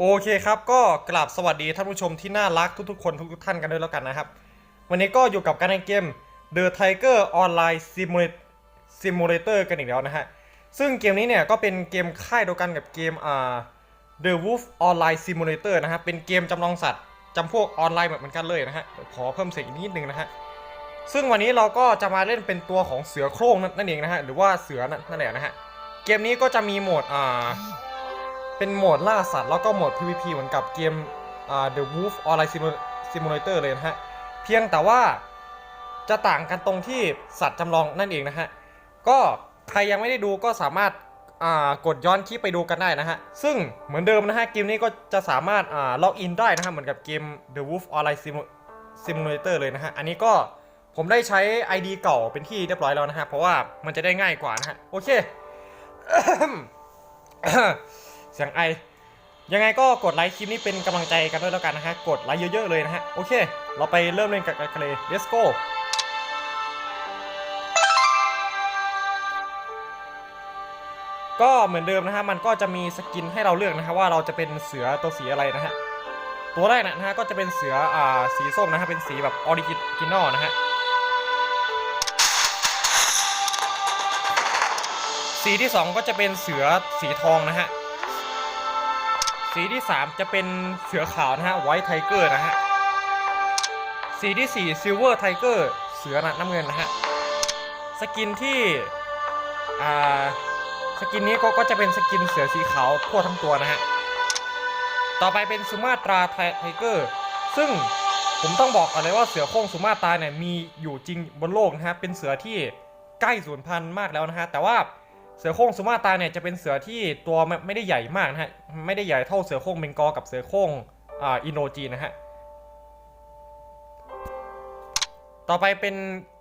โอเคครับก็กราบสวัสดีท่านผู้ชมที่น่ารักทุกๆคนทุกๆท่านกันด้วยแล้วกันนะครับ วันนี้ก็อยู่กับการในเกม The Tiger Online Simulator Simulator กันอีกแล้วนะฮะ ซึ่งเกมนี้เนี่ยก็เป็นเกมค่ายเดียวกันกับเกมอ่า The Wolf Online Simulator นะฮะ เป็นเกมจำลองสัตว์จำพวกออนไลน์แบบเหมือนกันเลยนะฮะขอเพิ่มเสียงอีกนิดนึงนะฮะ ซึ่งวันนี้เราก็จะมาเล่นเป็นตัวของเสือโคร่งนั่นเองนะฮะ หรือว่าเสือนั่นแหละนะฮะ เกมนี้ก็จะมีโหมดอ่า เป็นโหมดล่าสัตว์แล้วก็โหมด PVP เหมือนกับเกม The Wolf Online Simulator เลยนะฮะ เพียงแต่ว่าจะต่างกันตรงที่สัตว์จำลองนั่นเองนะฮะ ก็ใครยังไม่ได้ดูก็สามารถกดย้อนคลิปไปดูกันได้นะฮะ ซึ่งเหมือนเดิมนะฮะเกมนี้ก็จะสามารถล็อกอินได้นะฮะ เหมือนกับเกม The Wolf Online Simulator เลยนะฮะ อันนี้ก็ผมได้ใช้ ID เก่าเป็นที่เรียบร้อยแล้วนะฮะ เพราะว่ามันจะได้ง่ายกว่านะฮะ โอเค เสียงไอ ยังไงก็กดไลค์คลิปนี้เป็นกำลังใจกันด้วยแล้วกันนะฮะ กดไลค์เยอะๆเลยนะฮะ โอเค เราไปเริ่มเล่นกันกันเลย let's go ก็เหมือนเดิมนะฮะ มันก็จะมีสกินให้เราเลือกนะฮะว่าเราจะเป็นเสือตัวสีอะไรนะฮะ ตัวแรกนะฮะก็จะเป็นเสืออ่าสีส้มนะฮะ เป็นสีแบบออริจินอลนะฮะ สีที่ 2 ก็จะเป็นเสือสีทองนะฮะ สีที่ 3 จะเป็นเสือขาวนะฮะไวท์ไทเกอร์นะฮะสีที่4ซิลเวอร์ไทเกอร์เสือน้ำเงินนะฮะสกินที่อ่าสกินนี้ก็ก็จะเป็นสกินเสือสีขาวทั่วทั้งตัวนะฮะต่อไปเป็นสุมาตราไทเกอร์ซึ่งผมต้องบอกก่อนเลยว่าเสือโครงสุมาตราเนี่ยมีอยู่จริงบนโลกนะฮะเป็นเสือที่ใกล้สูญพันธุ์มากแล้วนะฮะแต่ว่า เสือโคร่งสุมาตาเนี่ยจะเป็นเสือที่ตัวไม่ได้ใหญ่มากนะฮะ ไม่ได้ใหญ่เท่าเสือโคร่งเบงกอกับเสือโคร่งอ่าอินโดจีนนะฮะ ต่อไปเป็น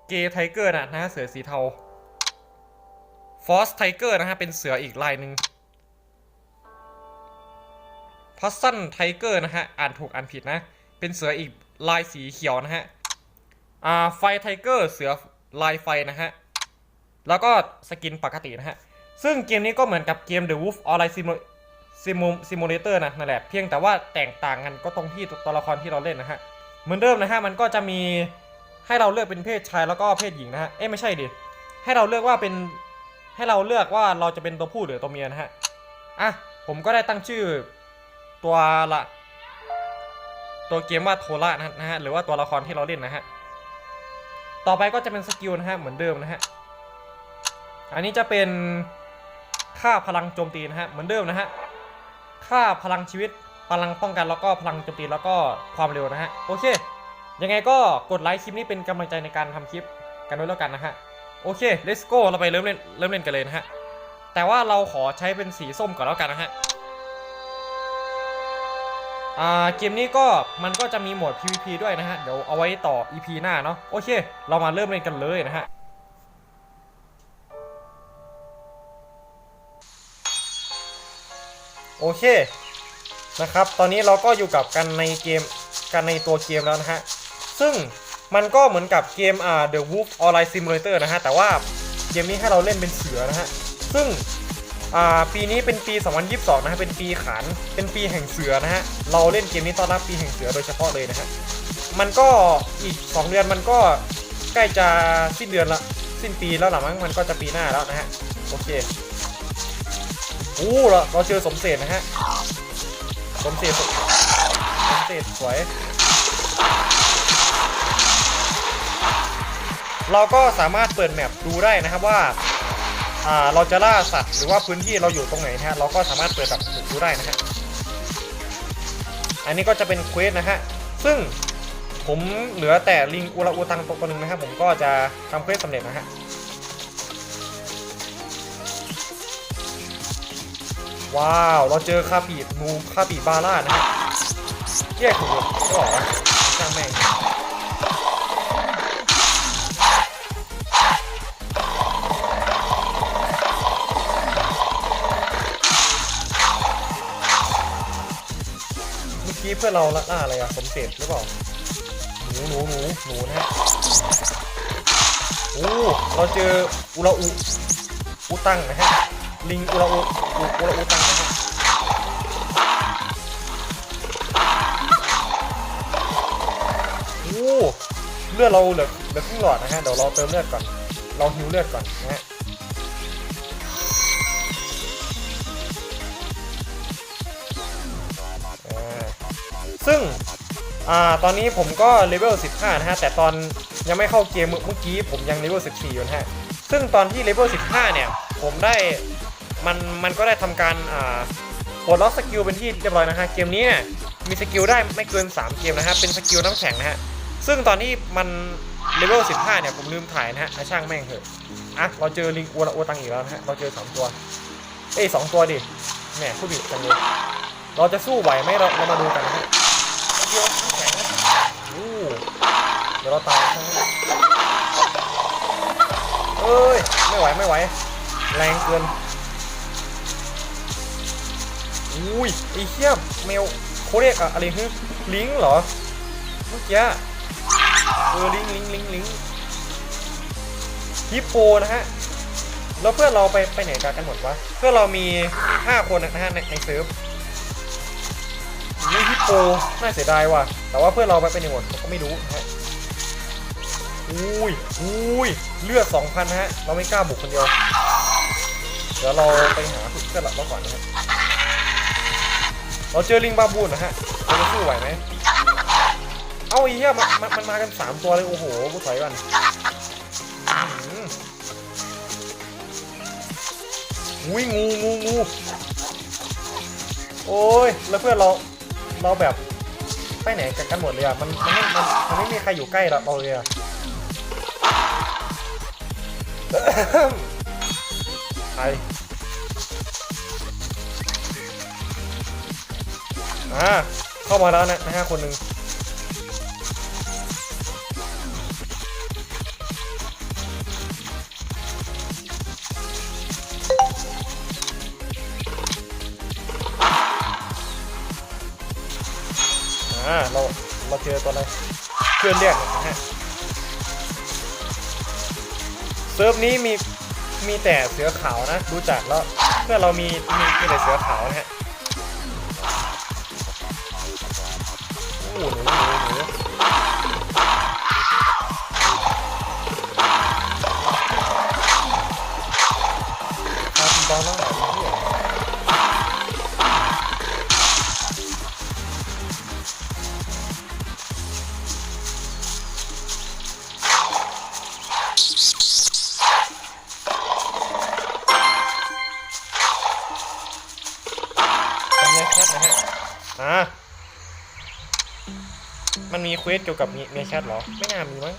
เกย์ไทเกอร์นะนะฮะเสือสีเทาฟอสไทเกอร์นะฮะเป็นเสืออีกลายหนึ่งพัสซันไทเกอร์นะฮะอ่านถูกอ่านผิดนะ เป็นเสืออีกลายสีเขียวนะฮะอ่าไฟไทเกอร์เสือลายไฟนะฮะ แล้วก็สกินปกตินะฮะ ซึ่งเกมนี้ก็เหมือนกับเกม The Wolf Online Simu- Simu- Simulator นะนั่นแหละ เพียงแต่ว่าแตกต่างกันก็ตรงที่ตัวละครที่เราเล่นนะฮะ เหมือนเดิมนะฮะ มันก็จะมีให้เราเลือกเป็นเพศชายแล้วก็เพศหญิงนะฮะ เอ้ไม่ใช่ดิ ให้เราเลือกว่าเป็น ให้เราเลือกว่าเราจะเป็นตัวผู้หรือตัวเมียนะฮะ อะ ผมก็ได้ตั้งชื่อตัวละ ตัวเกมว่าโทระนะฮะ หรือว่าตัวละครที่เราเล่นนะฮะ ต่อไปก็จะเป็นสกิลนะฮะ เหมือนเดิมนะฮะ อันนี้จะเป็น ค่าพลังโจมตีนะฮะเหมือนเดิมนะฮะค่าพลังชีวิตพลังป้องกันแล้วก็พลังโจมตีแล้วก็ความเร็วนะฮะโอเค ยังไงก็กดไลค์คลิปนี้เป็นกำลังใจในการทำคลิปกันด้วยแล้วกันนะฮะโอเค let's go เราไปเริ่มเล่นเริ่มเล่นกันเลยนะฮะแต่ว่าเราขอใช้เป็นสีส้มก่อนแล้วกันนะฮะเกมนี้ก็มันก็จะมีโหมด PVP ด้วยนะฮะ เดี๋ยวเอาไว้ต่อ EP หน้าเนาะโอเค เรามาเริ่มเล่นกันเลยนะฮะ โอเคนะครับ ตอนนี้เราก็อยู่กับกันในเกมกันในตัวเกมแล้วนะฮะ ซึ่งมันก็เหมือนกับเกมอ่า The Wolf Online Simulator นะฮะ แต่ว่าเกมนี้ให้เราเล่นเป็นเสือนะฮะ ซึ่งอ่าปีนี้เป็นปี 2022 นะฮะ เป็นปีขาน เป็นปีแห่งเสือนะฮะ เราเล่นเกมนี้ต้อนรับปีแห่งเสือโดยเฉพาะเลยนะฮะ มันก็อีก 2 เดือนมันก็ใกล้จะสิ้นเดือนละ สิ้นปีแล้วหรือมั้งมันก็จะปีหน้าแล้วนะฮะ โอเค อู้เราเราเจอสมเสร็จนะฮะ สมเสร็จสมเสร็จสวย เราก็สามารถเปิดแมปดูได้นะครับว่าอ่าเราจะล่าสัตว์หรือว่าพื้นที่เราอยู่ตรงไหนนะฮะเราก็สามารถเปิดแบบดูได้นะฮะอันนี้ก็จะเป็นเควสนะฮะซึ่งผมเหลือแต่ลิงอุราอูตังตัวหนึ่งนะครับผมก็จะทำเควสสำเร็จนะฮะ ว้าว เราเจอคาปีนูคาปีบาร่านะฮะแยกถูกไม่บอกวะช่างแม่งเมื่อกี้เพื่อเราละล่าอะไรอะสมเสร็จหรือเปล่า หนูหนูหนูหนูนะฮะโอ้เราเจออุราอุอุตั้งนะฮะ ลิงอุระอุอุระอุตังโอ้เลือดเราเหลือเหลือครึ่งหลอดนะฮะเดี๋ยวเราเติมเลือดก่อน เราหิวเลือดก่อนนะฮะซึ่งอตอนนี้ผมก็เลเวล 15 นะฮะ แต่ตอนยังไม่เข้าเกมเมื่อกี้ผมยังเลเวล 14 อยู่นะฮะ ซึ่งตอนที่เลเวล 15 เนี่ย ผมได้ มันมันก็ได้ทำการปลดล็อกสกิลเป็นที่เรียบร้อยนะฮะเกมนี้เนี่ยมีสกิลได้ไม่เกิน 3 เกมนะฮะเป็นสกิลน้ำแข็งนะฮะซึ่งตอนที่มันเลเวล15 เนี่ยผมลืมถ่ายนะฮะช่างแม่งเถอะอะเราเจอลิงอัวอัวตังอีกแล้วนะฮะเราเจอ2ตัวเอ้ยสองตัวดิแหมผู้ผิดจังเลยเราจะสู้ไหวไหมเราเรามาดูกันนะฮะสกิลน้ำแข็งนะอู้เดี๋ยวเราตายใช่ไหมเอ้ยไม่ไหวไม่ไหว แรงเกิน อุ้ยไอ้เหี้ยแมวเขาเรียกอะอะไรฮึลิงเหรอเมื่อกี้เออลิงลิงลิงลิงฮิปโปนะฮะแล้วเพื่อนเราไปไปไหนกันกันหมดวะเพื่อนเรามี 5 คนนะฮะในในเซิร์ฟนี่ฮิปโปน่าเสียดายว่ะ แต่ว่าเพื่อนเราไปไปไหนหมดผมก็ไม่รู้นะฮะอุ้ยอุ้ยเลือด2,000นะฮะ เราไม่กล้าบุกคนเดียว เดี๋ยวเราไปหาเพื่อนเราก่อนนะฮะ เราเจอลิงบาบูนนะฮะเราจะสู้ไหวไหมเอาอ้เหี้ยมันมันมันมากัน3ตัวเลยโอ้โหกูถอยก่อนอุ้ยงูงูงูโอ้ยแล้วเพื่อนเราเราแบบไปไหนกันกันหมดเลยอะมันมันไม่มันมันไม่มีใครอยู่ใกล้เราเราเลยอะไป อ่าเข้ามาแล้วนะนะฮะคนหนึ่งอ่าเราเราเจอตัวอะไรเพื่อนเรียกนะฮะเซิร์ฟนี้มีมีแต่เสือขาวนะ รู้จักแล้วเพื่อนเรามีมีมีแต่เสือขาวนะฮะ หหนูหนูหนูครับอลแล้วเหน มีเควสเกี่ยวกับเมียแชทหรอ ไม่น่ามีมั้ง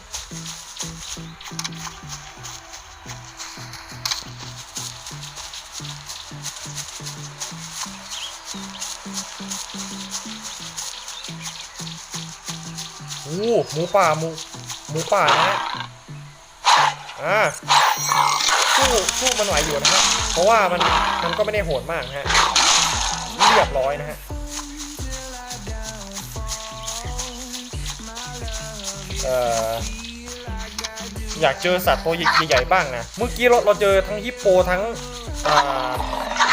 โอ้หมูป่าหมูหมูป่านะฮะอ่าสู้สู้มันไหวอยู่นะฮะเพราะว่ามันมันก็ไม่ได้โหดมากนะฮะเรียบร้อยนะฮะ เอ่ออยากเจอสัตว์ตัวใหญ่ๆบ้างนะ เมื่อกี้เราเราเจอทั้งฮิปโปทั้งอ่า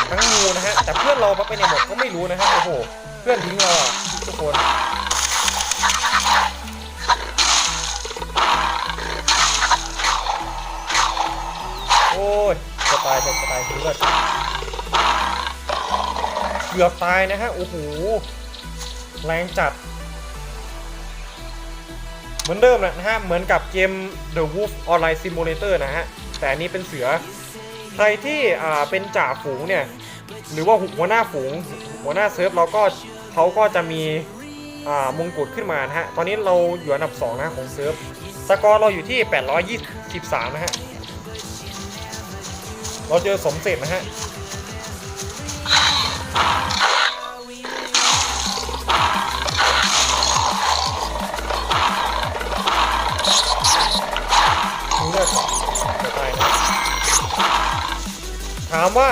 ทั้งงูนะฮะ แต่เพื่อนเราไปในหมดก็ไม่รู้นะฮะ โอ้โห เพื่อนทิ้งเราอะทุกคนโอ้ยจะตายจะตายเลือดเกือบตายนะฮะ โอ้โห แรงจัด เหมือนเดิมนะฮะ เหมือนกับเกม The Wolf Online Simulator นะฮะ แต่อันนี้เป็นเสือ ใครที่อ่าเป็นจ่าฝูงเนี่ย หรือว่าหัวหน้าฝูง หัวหน้าเซิร์ฟเราก็เขาก็จะมีอ่ามงกุฎขึ้นมานะฮะ ตอนนี้เราอยู่อันดับ 2 นะของเซิร์ฟ สกอร์เราอยู่ที่ 823 นะฮะ เราเจอสมเสร็จนะฮะามว่า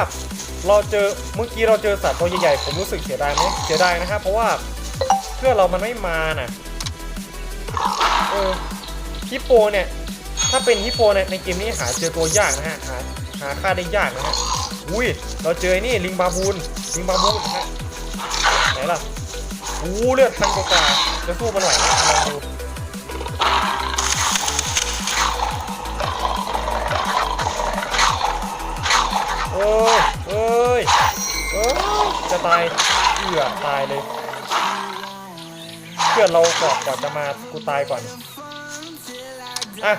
เราเจอเมื่อกี้เราเจอสัตว์ตัวใหญ่ๆผมรู้สึกเสียดายไหมเสียดายนะครับ เพราะว่าเพื่อเรามันไม่มาน่ะเออฮิปโปเนี่ยถ้าเป็นฮิปโปในในเกมนี้หาเจอตัวยากนะฮะหาหาค่าได้ยากนะฮะอุ้ยเราเจอนี่ลิงบาบูนลิงบาบูนนะฮะไหนล่ะอู้เลือดพันกว่าจะสู้มันไหวไหมลองดู เอ้ยเอ้ยเออจะตายเกือบตายเลยเกือบเราก่อนก่อนจะมากูตายก่อนอะ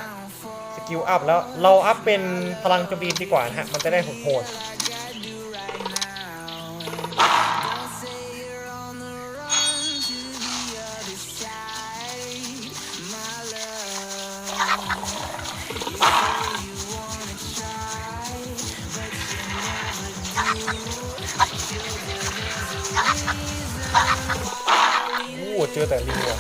สกิลอัพแล้วเราอัพเป็นพลังจมตีดีกว่านะฮะมันจะได้โหด เจอแต่ลิงว่ะ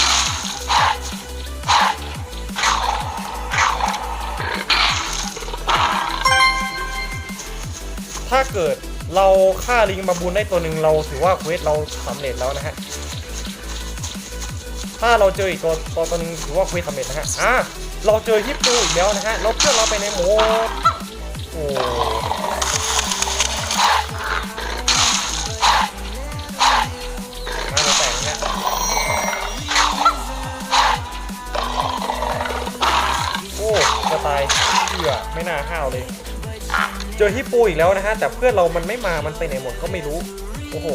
ถ้าเกิดเราฆ่าลิงมาบูนได้ตัวหนึ่งเราถือว่าเควสเราสำเร็จแล้วนะฮะ ถ้าเราเจออีกตัวตัวตัวหนึ่งถือว่าเควสสำเร็จนะฮะ อะ เราเจอฮิปโปอีกแล้วนะฮะ เราเพื่อนเราไปในโหมดโอ้ ไม่น่าห้าวเลย เจอฮิปโปอีกแล้วนะฮะ แต่เพื่อนเรามันไม่มา มันไปไหนหมดก็ไม่รู้ โอ้โห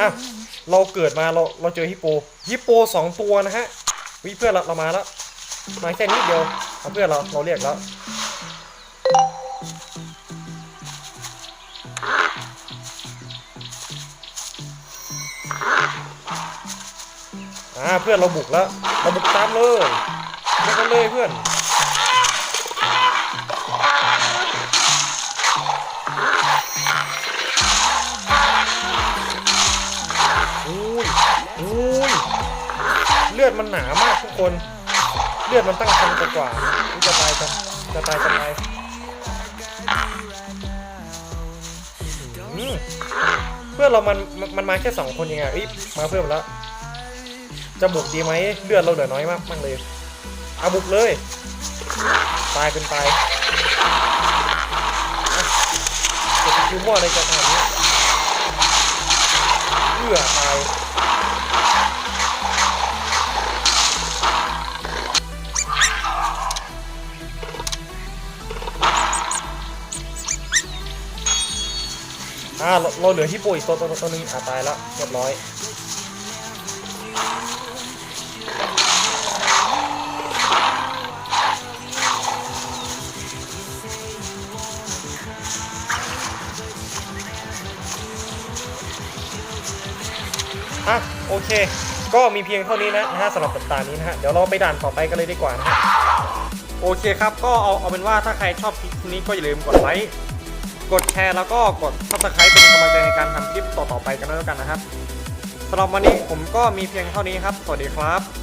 อะ เราเกิดมาเราเราเจอฮิปโป ฮิปโปสองตัวนะฮะ วิเพื่อนเราเรามาแล้ว มาแค่นี้เดียวเอาเพื่อนเราเราเรียกแล้วอ่าเพื่อนเราบุกแล้ว เราบุกตามเลยเรียกกันเลยเพื่อน ลือดมันหนามากทุกคน เลือดมันตั้งพันกว่าจะตายจะจะตายจะตายเพื่อนเรามันมันมาแค่สองคนเองอะเอ้ยมาเพิ่มแล้วจะบุกดีไหมเลือดเราเหลือน้อยมากมากเลยเอาบุกเลย ตายเป็นตายจะคิวมั่วอะไรกันขนาดนี้เอื้อตาย อ่าเราเหลือฮิปโปอีกตัวตัวตัวหนึงอ่าตายแล้วเรียบร้อยอะโอเค ก็มีเพียงเท่านี้นะนะฮะสำหรับสัปดาห์นี้นะฮะเดี๋ยวเราไปด่านต่อไปกันเลยดีกว่านะฮะโอเคครับ ก็เอาเอาเป็นว่าถ้าใครชอบคลิปนี้ก็อย่าลืมกดไลค์ กดแชร์แล้วก็กด subscribe เป็นกำลังใจในการทำคลิปต่อๆไปกันด้วยกันนะครับสำหรับวันนี้ผมก็มีเพียงเท่านี้ครับ สวัสดีครับ